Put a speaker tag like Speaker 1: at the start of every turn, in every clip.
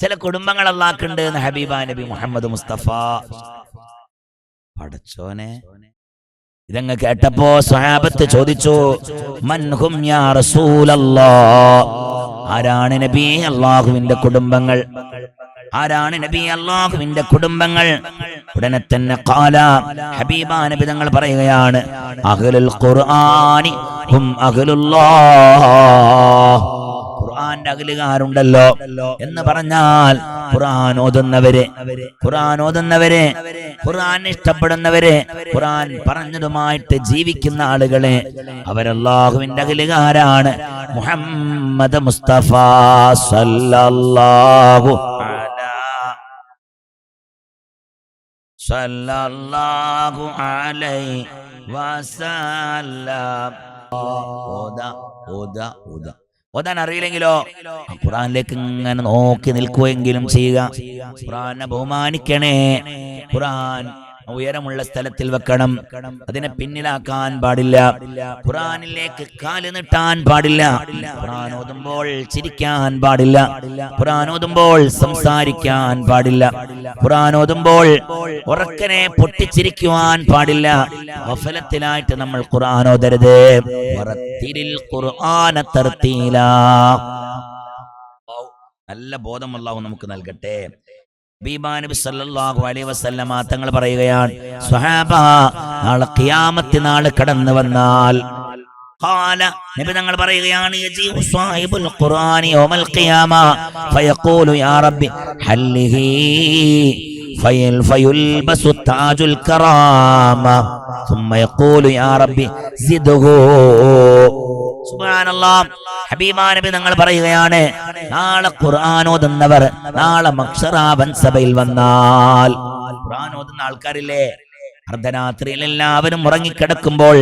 Speaker 1: ചില കുടുംബങ്ങൾ അള്ളാക്കുണ്ട് എന്ന് ഹബീബ നബി മുഹമ്മദ് മുസ്തഫ. പടച്ചോനെ ഇതങ്ങ് കേട്ടപ്പോ സ്വഹാബത്ത് ചോദിച്ചു മൻഹും യാ ആരാണ് നബി അള്ളാഹുവിന്റെ കുടുംബങ്ങൾ? ആരാണ് നബി അള്ളാഹുവിന്റെ കുടുംബങ്ങൾ? ഉടനെ തന്നെ കാല ഹബീബ നബി തങ്ങൾ പറയുകയാണ് അഹ്ലുൽ ഖുർആനി ഹും അഹ്ലുല്ലാഹ്. ഖുർആന്റെ അകലുകാരുണ്ടല്ലോ എന്ന് പറഞ്ഞാൽ ഖുർആൻ ഓതുന്നവരെ ഖുർആൻ ഓതുന്നവരെ ഖുർആൻ ഇഷ്ടപ്പെടുന്നവരെ ഖുർആൻ പറഞ്ഞതുമായിട്ട് ജീവിക്കുന്ന ആളുകളെ അവരല്ലാഹുവിന്റെ അകലുകാരാണ്. മുഹമ്മദ് മുസ്തഫ സല്ലല്ലാഹു സല്ലല്ലാഹു അലൈഹി വസല്ലം. ഓദ ഓദ ഓത. ഓതാൻ അറിയില്ലെങ്കിലോ ഖുറാനിലേക്ക് ഇങ്ങനെ നോക്കി നിൽക്കുമെങ്കിലും ചെയ്യുക. ഖുറാനെ ബഹുമാനിക്കണേ. ഖുറാൻ ഉയരമുള്ള സ്ഥലത്തിൽ വെക്കണം. അതിനെ പിന്നിലാക്കാൻ പാടില്ല. ഖുറാനിലേക്ക് കാൽ നീട്ടാൻ പാടില്ല. ഖുറാൻ ഓതുമ്പോൾ ചിരിക്കാൻ പാടില്ല. ഖുറാൻ ഓതുമ്പോൾ സംസാരിക്കാൻ പാടില്ല. ഖുറാൻ ഓതുമ്പോൾ ഉറക്കനെ പൊട്ടിച്ചിരിക്കുവാൻ പാടില്ല. വഫലത്തിലായിട്ട് നമ്മൾ ഖുർആൻ ഓതരുത്. ഖുർആന തർത്തീലാ. നല്ല ബോധം അല്ലാഹു നമുക്ക് നൽകട്ടെ. ബീബാ നബി സല്ലല്ലാഹു അലൈഹി വസല്ലമ തങ്ങൾ പറയുകയാണ് സ്വഹാബ നാളെ ഖിയാമത്ത് നാൾ കടന്നു വന്നാൽ قال നബി തങ്ങൾ പറയുകയാണ് യജീഉ സാഹിബുൽ ഖുർആനി യൗമൽ ഖിയാമ ഫയഖൂലു യാ റബ്ബി ഹല്ലിഹി ഫയൽ ഫയുൽബസു താജുൽ കറാമ ثم يقول يا ربي زده തങ്ങൾ പറയുകയാണ് നാളെ ഖുർആൻ തന്നവർ നാളെ മക്ഷറാവൻ സഭയിൽ വന്നാൽ. ഖുർആൻ തന്ന ആൾക്കാരില്ലേ? അർദ്ധരാത്രിയിൽ എല്ലാവരും ഉറങ്ങിക്കിടക്കുമ്പോൾ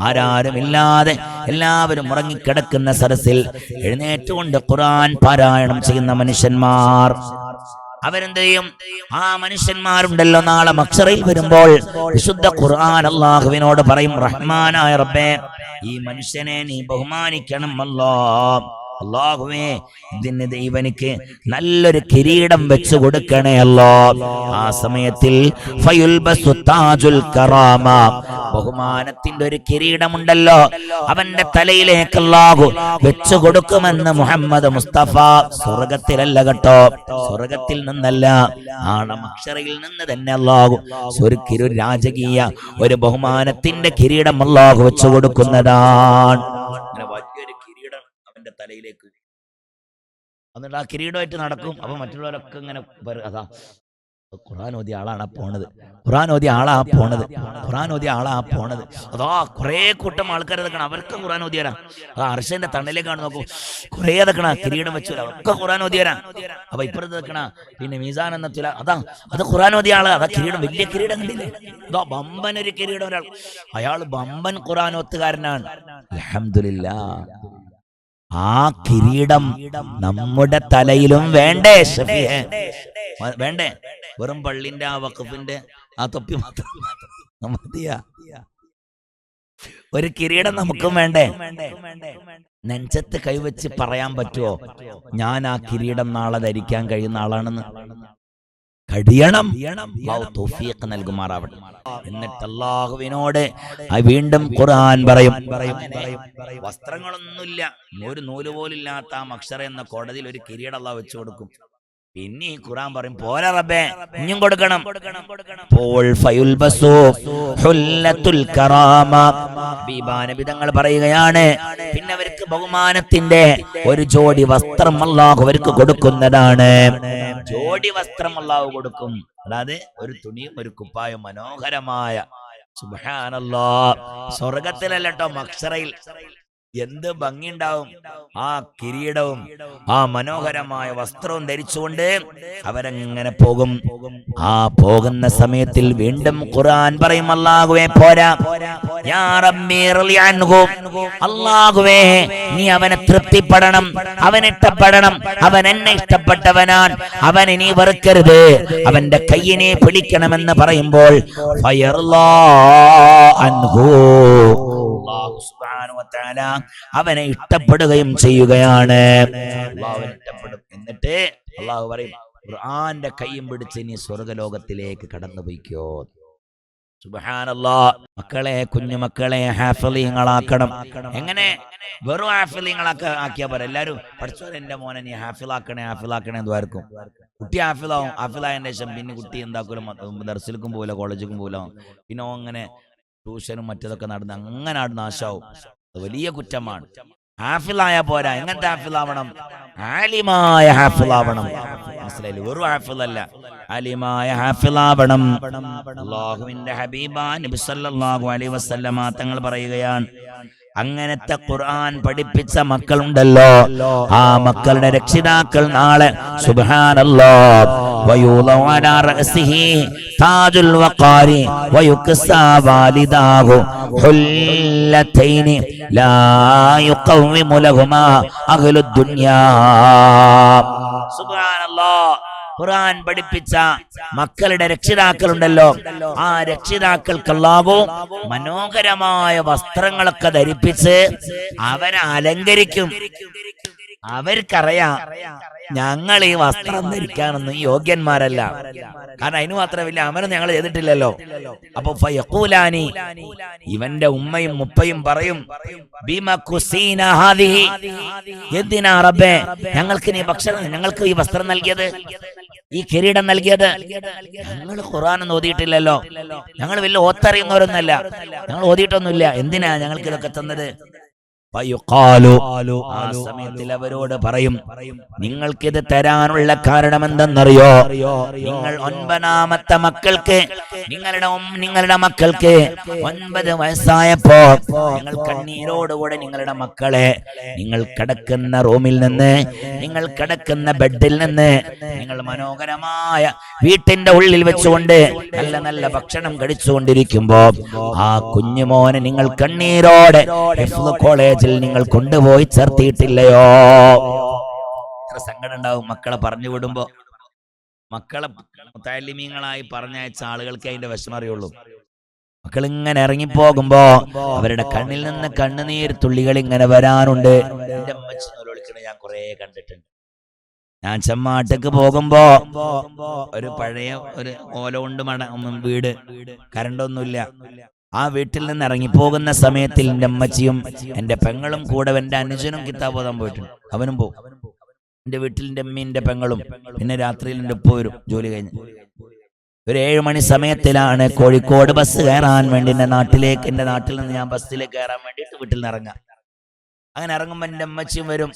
Speaker 1: ആരാരുമില്ലാതെ എല്ലാവരും ഉറങ്ങിക്കിടക്കുന്ന സരസിൽ എഴുന്നേറ്റുകൊണ്ട് ഖുർആൻ പാരായണം ചെയ്യുന്ന മനുഷ്യന്മാർ അവരെന്ത് ചെയ്യും ആ മനുഷ്യന്മാരുണ്ടല്ലോ നാളെ മക്സറിൽ വരുമ്പോൾ വിശുദ്ധ ഖുർആൻ അള്ളാഹുവിനോട് പറയും റഹ്മാനായ റബ്ബേ ഈ മനുഷ്യനെ നീ ബഹുമാനിക്കണം അല്ലോ അള്ളാഹുവേ ഇതിന് ദൈവനിക്ക് നല്ലൊരു കിരീടം വെച്ചു കൊടുക്കണേ അല്ലോ ആ സമയത്തിൽ ബഹുമാനത്തിന്റെ ഒരു കിരീടമുണ്ടല്ലോ. അവന്റെ തലയിലേക്ക് അല്ലാഹു വെച്ചു കൊടുക്കുമെന്ന് മുഹമ്മദ് മുസ്തഫ സ്വർഗത്തിലല്ല കേട്ടോ. സ്വർഗത്തിൽ നിന്നല്ല ആണമക്ഷറയിൽ നിന്ന് തന്നെ അല്ലാകും രാജകീയ ഒരു ബഹുമാനത്തിന്റെ കിരീടം അല്ലാഹു വെച്ചു കൊടുക്കുന്നതാണ്. വലിയൊരു കിരീടം അവന്റെ തലയിലേക്ക് എന്നിട്ട് ആ കിരീടമായിട്ട് നടക്കും. അപ്പൊ മറ്റുള്ളവരൊക്കെ ഇങ്ങനെ അതാ ഖുറാൻ ഓതിയ ആളാണ് ആ പോണത്. ഖുറാൻ ഓതിയ ആളാ പോണത്. ഖുറാൻ ഓതിയ ആളാ പോണത്. അതാ കുറേ കൂട്ടം ആൾക്കാർ ഇതൊക്കെ അവർക്ക് ഖുറാൻ ഓതിയരാ ആ അർഷന്റെ തണലേക്കാണ് നോക്കൂ. കുറെ അതൊക്കെ കിരീടം വെച്ചു ഒക്കെ ഖുറാൻ ഓതിയരാ അപ്പൊ ഇപ്പുറത്ത് നിൽക്കണ പിന്നെ മീസാൻ എന്ന തുല അതാ അത് ഖുറാൻ ഓതിയ ആൾ. അതാ കിരീടം. വലിയ കിരീടം കണ്ടില്ലേ? അതോ ബമ്പൻ ഒരു കിരീടം ഒരാൾ. അയാൾ ബമ്പൻ ഖുറാൻ ഒത്തുകാരനാണ് അൽഹംദുലില്ലാ ആ കിരീടം നമ്മുടെ തലയിലും വേണ്ടേ വേണ്ടേ? വെറും പള്ളിന്റെ ആ വഖഫിന്റെ ആ തൊപ്പി മാത്രം. മതിയാ. ഒരു കിരീടം നമുക്കും വേണ്ടേ? നെഞ്ചത്ത് കൈവച്ച് പറയാൻ പറ്റുമോ ഞാൻ ആ കിരീടം നാളെ ധരിക്കാൻ കഴിയുന്ന ആളാണെന്ന്. കഴിയണം. തൗഫീഖ് നൽകുമാറാവട്ടെ. എന്നിട്ട് അള്ളാഹുവിനോട് വീണ്ടും ഖുർആൻ പറയും. വസ്ത്രങ്ങളൊന്നുമില്ല. ഒരു നൂൽ പോലില്ലാത്ത ആ മക്ഷറ എന്ന കോടതിയിൽ ഒരു കിരീടം അള്ളാഹ് വെച്ചു കൊടുക്കും. പിന്നെ ഈ ഖുറാൻ പറയും പോരാ റബ്ബേ ഇനിയും കൊടുക്കണം. അപ്പോൾ ഫയുൽബസു ഹുല്ലത്തുൽ കറാമ. ഹബീബാ നബി തങ്ങൾ പറയുകയാണ് പിന്നെ അവർക്ക് ബഹുമാനത്തിന്റെ ഒരു ജോഡി വസ്ത്രം അള്ളാഹു അവർക്ക് കൊടുക്കുന്നതാണ്. ജോഡി വസ്ത്രം അള്ളാഹു കൊടുക്കും. അതായത് ഒരു തുണിയും ഒരു കുപ്പായും മനോഹരമായ. സുബ്ഹാനല്ലാഹ് സ്വർഗത്തിലല്ലോ മക്ഷറയിൽ എന്ത് ഭംഗിയുണ്ടാവും? ആ കിരീടവും ആ മനോഹരമായ വസ്ത്രവും ധരിച്ചുകൊണ്ട് അവരങ്ങനെ പോകും. ആ പോകുന്ന സമയത്തിൽ വീണ്ടും ഖുർആൻ പറയും അല്ലാഹുവേ പോരാ. അല്ലാഹുവേ നീ അവനെ തൃപ്തിപ്പെടണം. അവൻ ഇഷ്ടപ്പെടണം അവൻ എന്നെ ഇഷ്ടപ്പെട്ടവനാൻ അവനെ നീ വെറുക്കരുത്. അവന്റെ കയ്യിനെ പിടിക്കണമെന്ന് പറയുമ്പോൾ ഫയർലാ അൻഹു. സുബ്ഹാനഹു വ അവനെ ഇഷ്ടപ്പെടുകയും ചെയ്യുകയാണ്. അള്ളാഹുവിനെ ഇഷ്ടപ്പെടും. എന്നിട്ട് അള്ളാഹു പറയും ഖുർആന്റെ കൈയും പിടിച്ച് ഇനി സ്വർഗലോകത്തിലേക്ക് കടന്നു പോയിക്കോ സുബ്ഹാനല്ലാ മക്കളെ കുഞ്ഞുമക്കളെ മക്കളെ ഹാഫിളീങ്ങളാക്കണം. എങ്ങനെ? വെറും ഹാഫിളീങ്ങളാക്ക ആക്കിയാ പോരാ. എല്ലാരും പഠിച്ചോ എന്റെ മോനെ നീ ഹാഫിലാക്കണേ ഹാഫിലാക്കണേ എന്ന് ആർക്കും കുട്ടി ഹാഫിലാവും ഹാഫിലായതിന്റെ ശേഷം പിന്നെ കുട്ടി എന്താക്കലും ദർസിലേക്കും പോകില്ല കോളേജിലേക്കും പോകില്ല പിന്നെ അങ്ങനെ ട്യൂഷനും മറ്റതൊക്കെ നടന്ന് അങ്ങനെ ആട് നാശാവും. അത് വലിയ കുറ്റമാണ്. ഹാഫിലായ പോരാ. എങ്ങനത്തെ ഹാഫിളാവണം? ആലിമായ ഹാഫിളാവണം. മനസ്സിലായില്ല വെറും ഹാഫിളല്ല. ആലിമായ ഹാഫിളാവണം. അള്ളാഹുവിന്റെ ഹബീബ നബി സല്ലല്ലാഹു അലൈഹി വസല്ലമ തങ്ങൾ പറയുകയാണ്. അങ്ങനത്തെ ഖുർആൻ പഠിപ്പിച്ച മക്കളുണ്ടല്ലോ. ആ മക്കളുടെ രക്ഷിതാക്കൾ നാളെ. ഖുർആൻ പഠിപ്പിച്ച മക്കളുടെ രക്ഷിതാക്കളുണ്ടല്ലോ. ആ രക്ഷിതാക്കൾക്കുള്ളാവോ മനോഹരമായ വസ്ത്രങ്ങളൊക്കെ ധരിപ്പിച്ച് അവരെ അലങ്കരിക്കും. അവർക്കറിയാം ഞങ്ങൾ ഈ വസ്ത്രം ധരിക്കാനൊന്നും യോഗ്യന്മാരല്ല. കാരണം അതിന് മാത്രം വലിയ അമരം ഞങ്ങൾ ചെയ്തിട്ടില്ലല്ലോ. അപ്പൊ ഫയക്കൂലാനി ഇവന്റെ ഉമ്മയും മുപ്പയും പറയും എന്തിനാ റബ്ബേ ഞങ്ങൾക്ക് നീ ഭക്ഷണം ഞങ്ങൾക്ക് ഈ വസ്ത്രം നൽകിയത് ഈ കിരീടം നൽകിയത്? ഞങ്ങൾ ഖുർആൻ ഓതിയിട്ടില്ലല്ലോ. ഞങ്ങൾ വലിയ ഓത്തറിയുന്നവരൊന്നല്ല ഞങ്ങൾ ഓതിയിട്ടൊന്നുമില്ല. എന്തിനാ ഞങ്ങൾക്ക് ഇതൊക്കെ തന്നത്. ആ സമയത്തിൽ അവരോട് പറയും നിങ്ങൾക്കിത് തരാനുള്ള കാരണം എന്തെന്നറിയോ നിങ്ങൾ ഒൻപതാമത്തെ മക്കൾക്ക് നിങ്ങളുടെ നിങ്ങളുടെ മക്കൾക്ക് ഒൻപത് വയസ്സായപ്പോ നിങ്ങൾ കണ്ണീരോടുകൂടെ നിങ്ങളുടെ മക്കളെ നിങ്ങൾ കിടക്കുന്ന റൂമിൽ നിന്ന് നിങ്ങൾ കിടക്കുന്ന ബെഡിൽ നിന്ന് നിങ്ങൾ മനോഹരമായ വീട്ടിന്റെ ഉള്ളിൽ വെച്ചുകൊണ്ട് നല്ല നല്ല ഭക്ഷണം കഴിച്ചുകൊണ്ടിരിക്കുമ്പോ ആ കുഞ്ഞുമോനെ നിങ്ങൾ കണ്ണീരോടെ ഹിഫ്ള് കോളേജിൽ നിങ്ങൾ കൊണ്ടുപോയി ചേർത്തിയിട്ടില്ലയോ? എത്ര സങ്കടം ഉണ്ടാവും. മക്കളെ പറഞ്ഞു വിടുമ്പോ. മക്കളെ താലിമീങ്ങളായി പറഞ്ഞയച്ച ആളുകൾക്ക് അതിന്റെ വിഷമം അറിയുള്ളൂ. മക്കൾ ഇങ്ങനെ ഇറങ്ങിപ്പോകുമ്പോ അവരുടെ കണ്ണിൽ നിന്ന് കണ്ണുനീർ തുള്ളികൾ ഇങ്ങനെ വരാനുണ്ട് എന്റെ അമ്മച്ചി ഞാൻ കുറെ കണ്ടിട്ടുണ്ട്. ഞാൻ ചെമ്മാട്ടക്ക് പോകുമ്പോ ഒരു പഴയ ഒരു ഓല കൊണ്ട് മട വീട്. കരണ്ടൊന്നുമില്ല ആ വീട്ടിൽ നിന്ന് ഇറങ്ങിപ്പോകുന്ന സമയത്തിൽ എന്റെ അമ്മച്ചിയും എന്റെ പെങ്ങളും കൂടെ എന്റെ അനുജനും കിതാബ് ഓതാൻ പോയിട്ടുണ്ട് അവനും പോകും എന്റെ വീട്ടിൽ എന്റെ അമ്മയും പെങ്ങളും പിന്നെ രാത്രിയിൽ എന്റെ ഉപ്പ വരും ജോലി കഴിഞ്ഞ്. ഒരു ഏഴ് മണി സമയത്തിലാണ് കോഴിക്കോട് ബസ് കയറാൻ വേണ്ടി എന്റെ നാട്ടിലേക്ക് എന്റെ നാട്ടിൽ നിന്ന് ഞാൻ ബസ്സിലേക്ക് കയറാൻ വേണ്ടിയിട്ട് വീട്ടിൽ നിന്ന് ഇറങ്ങാം അങ്ങനെ ഇറങ്ങുമ്പോ എന്റെ അമ്മച്ചിയും വരും.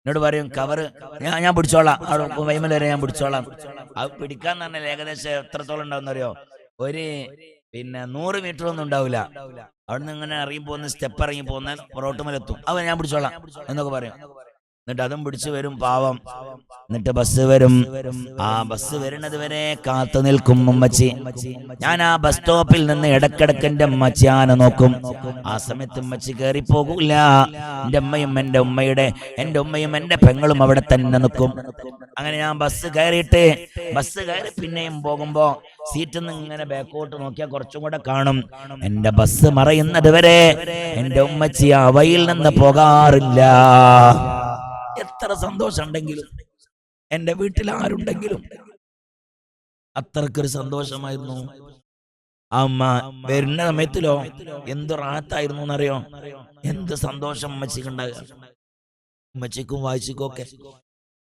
Speaker 1: എന്നോട് പറയും കവറ് ഞാൻ ഞാൻ പിടിച്ചോളാം. അവിടെ വൈമൽ വരെ ഞാൻ പിടിച്ചോളാം. അത് പിടിക്കാന്ന് പറഞ്ഞാൽ ഏകദേശം എത്രത്തോളം ഉണ്ടാവുന്നറിയോ ഒരു പിന്നെ നൂറ് മീറ്റർ ഒന്നും ഉണ്ടാവില്ല അവിടെ നിന്ന് ഇങ്ങനെ ഇറങ്ങി പോകുന്ന സ്റ്റെപ്പ് ഇറങ്ങി പോകുന്ന റോട്ടുമലെത്തും അവൻ ഞാൻ പിടിച്ചോളാം. എന്നൊക്കെ പറയും. എന്നിട്ട് അതും പിടിച്ചു വരും പാവം. എന്നിട്ട് ബസ് വരും. ആ ബസ് വരുന്നത് വരെ കാത്തു നിൽക്കും ഉമ്മച്ചി. ഞാൻ ആ ബസ് സ്റ്റോപ്പിൽ നിന്ന് ഇടക്കിടക്ക് എന്റെ അമ്മച്ചിയാനെ നോക്കും. ആ സമയത്ത് ഉമ്മച്ചി കയറി പോകൂല എന്റെ അമ്മയും എന്റെ ഉമ്മയുടെ എന്റെ ഉമ്മയും എന്റെ പെങ്ങളും അവിടെ തന്നെ നിൽക്കും. അങ്ങനെ ഞാൻ ബസ് കയറിയിട്ട് ബസ് കയറി പിന്നെയും പോകുമ്പോ സീറ്റിൽ നിന്ന് ഇങ്ങനെ ബാക്കോട്ട് നോക്കിയാൽ കുറച്ചും കൂടെ കാണും. എന്റെ ബസ് മറയുന്നത് വരെ എന്റെ ഉമ്മച്ചി അവയിൽ വഴിയിൽ നിന്ന് പോകാറില്ല. എത്ര സന്തോഷം ഉണ്ടെങ്കിലും എന്റെ വീട്ടിൽ ആരുണ്ടെങ്കിലും അത്രക്കൊരു സന്തോഷമായിരുന്നു. അമ്മ വരുന്ന സമയത്തിലോ എന്ത് റാത്തായിരുന്നു എന്നറിയോ? എന്ത് സന്തോഷം അമ്മച്ചിക്ക് ഉണ്ടാകുക അമ്മച്ചിക്കും വായിച്ചിക്കും ഒക്കെ.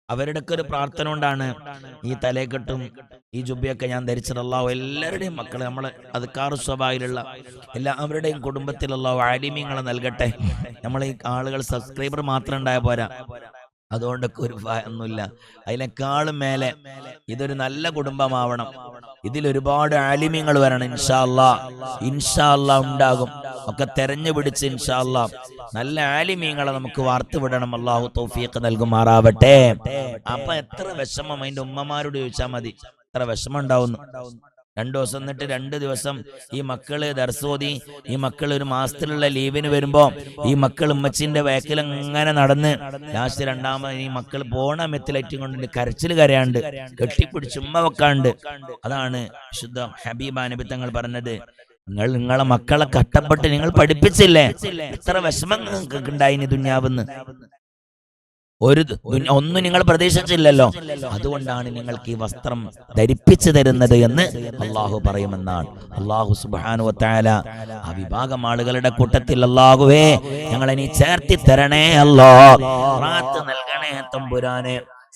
Speaker 1: അവരുടെ ഒക്കെ ഒരു പ്രാർത്ഥന കൊണ്ടാണ് ഈ തലേക്കെട്ടും ഈ ജുബിയൊക്കെ ഞാൻ ധരിച്ചതല്ലോ എല്ലാവരുടെയും മക്കളെ നമ്മളെ അതുക്കാറ് സ്വഭാവിലുള്ള എല്ലാവരുടെയും കുടുംബത്തിലുള്ള ആലിമ്യങ്ങളെ നൽകട്ടെ. നമ്മൾ ഈ ആളുകൾ സബ്സ്ക്രൈബർ മാത്രം ഉണ്ടായ പോരാ. അതുകൊണ്ടൊക്കെ ഒരു ഒന്നുമില്ല. അതിനേക്കാളും മേലെ ഇതൊരു നല്ല കുടുംബമാവണം. ഇതിൽ ഒരുപാട് ആലിമ്യങ്ങൾ വരണം ഇൻഷാല്ല ഇൻഷാല്ല ഉണ്ടാകും. ഒക്കെ തെരഞ്ഞു പിടിച്ച് ഇൻഷാല്ല നല്ല ആലിമ്യങ്ങളെ നമുക്ക് വാർത്തു വിടണം. അള്ളാഹു തൗഫീഖ് നൽകുമാറാവട്ടെ. അപ്പൊ എത്ര വിഷമം അതിന്റെ ഉമ്മമാരോട് ചോദിച്ചാൽ മതി. എത്ര വിഷമം ഉണ്ടാവുന്നു. രണ്ടു ദിവസം എന്നിട്ട് രണ്ട് ദിവസം ഈ മക്കൾ ദർസോതി ഈ മക്കൾ ഒരു മാസത്തിലുള്ള ലീവിന് വരുമ്പോ ഈ മക്കൾ ഉമ്മച്ചിന്റെ വേക്കിൽ ഇങ്ങനെ നടന്ന് ലാസ്റ്റ് രണ്ടാമത് ഈ മക്കൾ പോണ മെത്തിലേറ്റും കൊണ്ട് കരച്ചിൽ കരയാണ്ട് കെട്ടിപ്പിടിച്ച് ഉമ്മ വെക്കാണ്ട് അതാണ് ശുദ്ധ ഹബീബ നബി തങ്ങൾ പറഞ്ഞത്. നിങ്ങൾ നിങ്ങളെ മക്കളെ കഷ്ടപ്പെട്ട് നിങ്ങൾ പഠിപ്പിച്ചില്ലേ? ഇത്ര വിഷമം നിങ്ങൾക്ക് ഉണ്ടായിനി ദുന്യാവെന്ന്. ഒരു ഒന്നും നിങ്ങൾ പ്രതീക്ഷിച്ചില്ലല്ലോ. അതുകൊണ്ടാണ് നിങ്ങൾക്ക് ഈ വസ്ത്രം ധരിപ്പിച്ചു തരുന്നത് എന്ന് അള്ളാഹു പറയുമെന്നാണ്. അള്ളാഹു സുബാനു താല ആ വിഭാഗം ആളുകളുടെ കൂട്ടത്തിൽ അള്ളാഹുവേ ഞങ്ങളെ നീ ചേർത്തി തരണേ അല്ലോ നൽകണേ തമ്പുരാനെ.